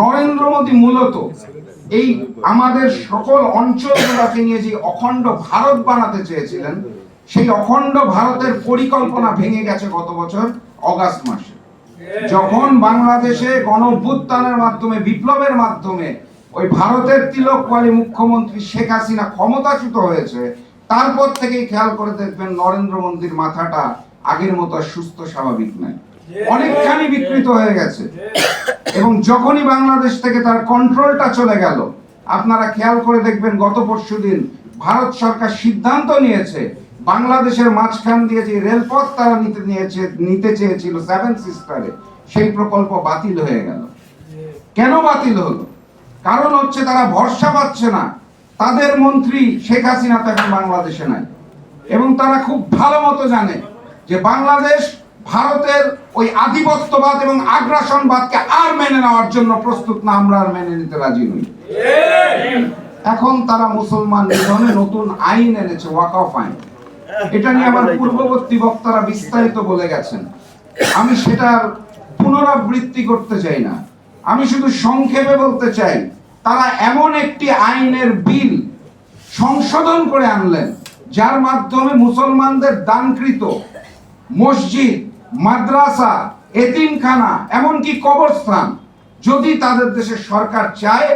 নরেন্দ্র মোদী মূলত এই আমাদের সকল অঞ্চলগুলোকে নিয়ে যে অখণ্ড ভারত বানাতে চেয়েছিলেন, সেই অখণ্ড ভারতের পরিকল্পনা ভেঙে গেছে গত বছর অগাস্ট মাসে। যখন বাংলাদেশে গণ অভ্যুত্থানের মাধ্যমে, বিপ্লবের মাধ্যমে ওই ভারতের তিলকওয়ালী মুখ্যমন্ত্রী শেখ হাসিনা ক্ষমতাচ্যুত হয়েছে, তারপর থেকেই খেয়াল করে দেখবেন নরেন্দ্র মোদীর মাথাটা আগের মতো সুস্থ, স্বাভাবিক নাই। অনেকখানি বিকৃত হয়ে গেছে। এবং যখনই বাংলাদেশ থেকে তার কন্ট্রোলটা চলে গেল, আপনারা খেয়াল করে দেখবেন গত পরশুদিন ভারত সরকার সিদ্ধান্ত নিয়েছে, বাংলাদেশের মাঝখান দিয়ে যে রেলপথ তারা নিতে নিয়েছে, নিতে চেয়েছিল সেভেন সিস্টারে সেই প্রকল্প বাতিল হয়ে গেল। কেন বাতিল হলো? কারণ হচ্ছে তারা ভরসা পাচ্ছে না। তাদের মন্ত্রী শেখ হাসিনা তো এখন বাংলাদেশে নাই। এবং তারা খুব ভালো মতো জানে যে বাংলাদেশ ভারতের ওই আধিপত্যবাদ এবং আগ্রাসনবাদকে আর মেনে নেওয়ার জন্য প্রস্তুত না, আমরা আর মেনে নিতে রাজি নই। এখন তারা মুসলমান নিধনে নতুন আইন এনেছে ওয়াকফ আইন। এটা নিয়ে আমার পূর্ববর্তী বক্তারা বিস্তারিত বলে গেছেন। আমি সেটার পুনরাবৃত্তি করতে চাই না। আমি শুধু সংক্ষেপে বলতে চাই, তারা এমন একটি আইনের বিল সংশোধন করে আনলেন, যার মাধ্যমে মুসলমানদের দানকৃত মসজিদ মাদ্রাসা, এতিমখানা, এমনকি কবরস্থান। যদি তাদের দেশের সরকার চায়,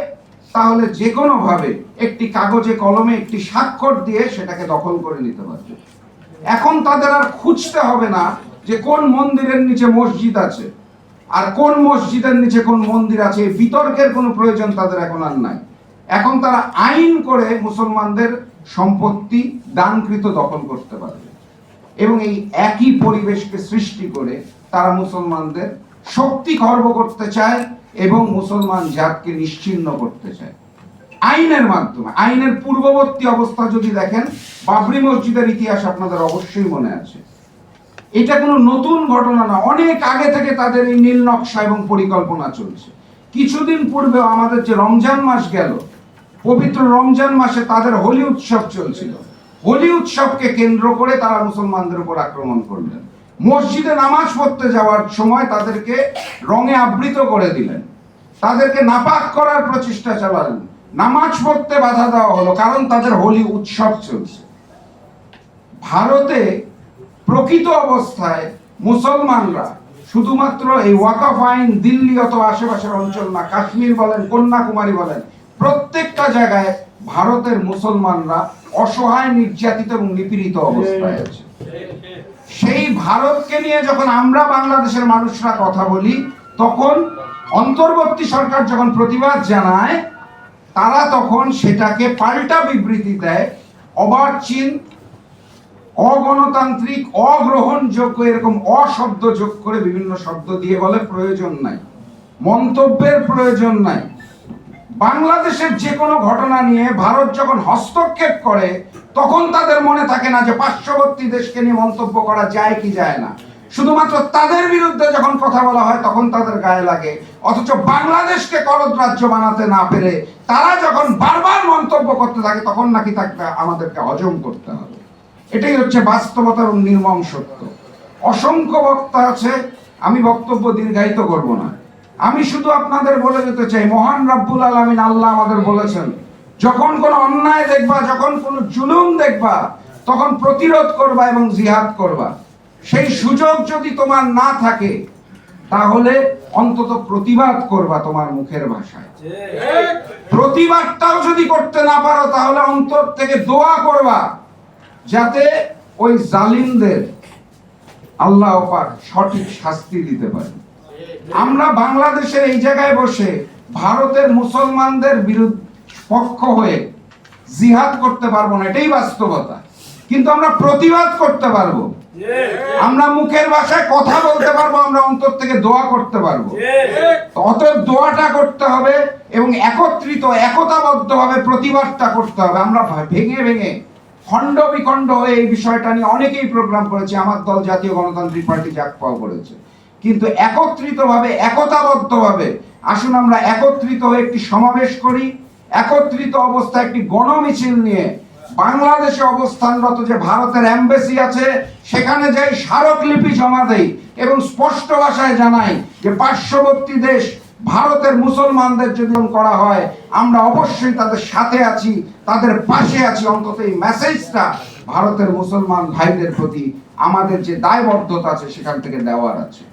তাহলে যে কোনো ভাবে একটি কাগজে কলমে একটি স্বাক্ষর দিয়ে সেটাকে দখল করে নিতে পারবে। এখন তাদের আর খুঁজতে হবে না যে কোন মন্দিরের নিচে মসজিদ আছে। আর কোন মসজিদের নিচে কোন মন্দির আছে বিতর্কের কোনো প্রয়োজন তাদের এখন আর নাই। এখন তারা আইন করে মুসলমানদের সম্পত্তি দানকৃত দখল করতে পারবে। এবং এই একই পরিবেশকে সৃষ্টি করে তারা মুসলমানদের শক্তি খর্ব করতে চায় এবং মুসলমান জাতকে নিশ্চিহ্ন করতে চায়। আইনের মাধ্যমে, আইনের পূর্ববর্তী অবস্থা যদি দেখেন, বাবরি মসজিদের ইতিহাস আপনাদের অবশ্যই মনে আছে। এটা কোনো নতুন ঘটনা না, অনেক আগে থেকে তাদের এই নীল নকশা এবং পরিকল্পনা চলছে। কিছুদিন পূর্বে আমাদের যে রমজান মাস গেল, পবিত্র রমজান মাসে তাদের হোলি উৎসব চলছিল। হোলি উৎসবকে কেন্দ্র করে তারা মুসলমানদের উপর আক্রমণ করলেন। মসজিদে নামাজ পড়তে যাওয়ার সময় তাদেরকে রঙে আবৃত করে দিলেন। তাদেরকে নাপাক করার প্রচেষ্টা চালালেন। নামাজ পড়তে বাধা দেওয়া হলো, কারণ তাদের হোলি উৎসব চলছে। ভারতে প্রকৃত অবস্থায় মুসলমানরা শুধুমাত্র এই ওয়াকাফ আইন দিল্লি অথবা আশেপাশের অঞ্চল না, কাশ্মীর বলেন, কন্যাকুমারী বলেন, প্রত্যেকটা জায়গায় ভারতের মুসলমানরা অসহায় নির্যাতিত এবং নিপীড়িত অবস্থায় আছে। সেই ভারতকে নিয়ে যখন আমরা বাংলাদেশের মানুষরা কথা বলি তখন অন্তর্বর্তী সরকার যখন প্রতিবাদ জানায় তারা তখন সেটাকে পাল্টা বিবৃতি দেয় অবার্চিন অগণতান্ত্রিক অগ্রহণযোগ্য এরকম অশব্দ যোগ করে বিভিন্ন শব্দ দিয়ে বলে প্রয়োজন নাই। মন্তব্যের প্রয়োজন নাই। বাংলাদেশের যে কোনো ঘটনা নিয়ে ভারত যখন হস্তক্ষেপ করে, তখন তাদের মনে থাকে না যে পার্শ্ববর্তী দেশকে নিয়ে মন্তব্য করা যায় কি যায় না। শুধুমাত্র তাদের বিরুদ্ধে যখন কথা বলা হয়, তখন তাদের গায়ে লাগে। অথচ বাংলাদেশকে করদ রাজ্য বানাতে না পেরে তারা যখন বারবার মন্তব্য করতে থাকে, তখন নাকি তাকে আমাদেরকে হজম করতে হবে। এটাই হচ্ছে বাস্তবতা এবং নির্মম সত্য। অসংখ্য বক্তা আছে, আমি বক্তব্য দীর্ঘায়িত করব না। আমি শুধু আপনাদের বলে যেতে চাই, মহান রব্বুল আলমিন আল্লাহ আমাদের বলেছেন, যখন কোনো অন্যায় দেখবা, যখন কোনো জুলুম দেখবা, তখন প্রতিরোধ করবা এবং জিহাদ করবা। সেই সুযোগ যদি তোমার না থাকে, তাহলে অন্তত প্রতিবাদ করবা তোমার মুখের ভাষায়। প্রতিবাদটাও যদি করতে না পারো, তাহলে অন্তর থেকে দোয়া করবা, যাতে ওই জালিমদের আল্লাহ পাক সঠিক শাস্তি দিতে পারে। আমরা বাংলাদেশের এই জায়গায় বসে ভারতের মুসলমানদের বিরুদ্ধে পক্ষ হয়ে জিহাদ করতে পারব না এটাই বাস্তবতা। কিন্তু আমরা প্রতিবাদ করতে পারব। আমরা মুখের ভাষায় কথা বলতে পারব আমরা অন্তর থেকে দোয়া করতে পারব। অতএব দোয়াটা করতে হবে এবং একত্রিত একতাবদ্ধভাবে প্রতিবাদটা করতে হবে। আমরা ভেঙে ভেঙে খণ্ড বিখণ্ড হয়ে এই বিষয়টা নিয়ে অনেকেই প্রোগ্রাম করেছে। আমার দল জাতীয় গণতান্ত্রিক পার্টি জাক পাও করেছে। কিন্তু একত্রিতভাবে, একতাবদ্ধভাবে, আসুন আমরা একত্রিত হয়ে একটি সমাবেশ করি। একত্রিত অবস্থায় একটি গণমিছিল নিয়ে বাংলাদেশে অবস্থানরত যে ভারতের এমবেসি আছে, সেখানে যাই স্মারকলিপি জমা দেই এবং স্পষ্ট ভাষায় জানাই যে পার্শ্ববর্তী দেশ ভারতের মুসলমানদের যদি করা হয়, আমরা অবশ্যই তাদের সাথে আছি, তাদের পাশে আছি। অন্তত এই মেসেজটা ভারতের মুসলমান ভাইদের প্রতি, আমাদের যে দায়বদ্ধতা আছে, সেখান থেকে দেওয়ার আছে।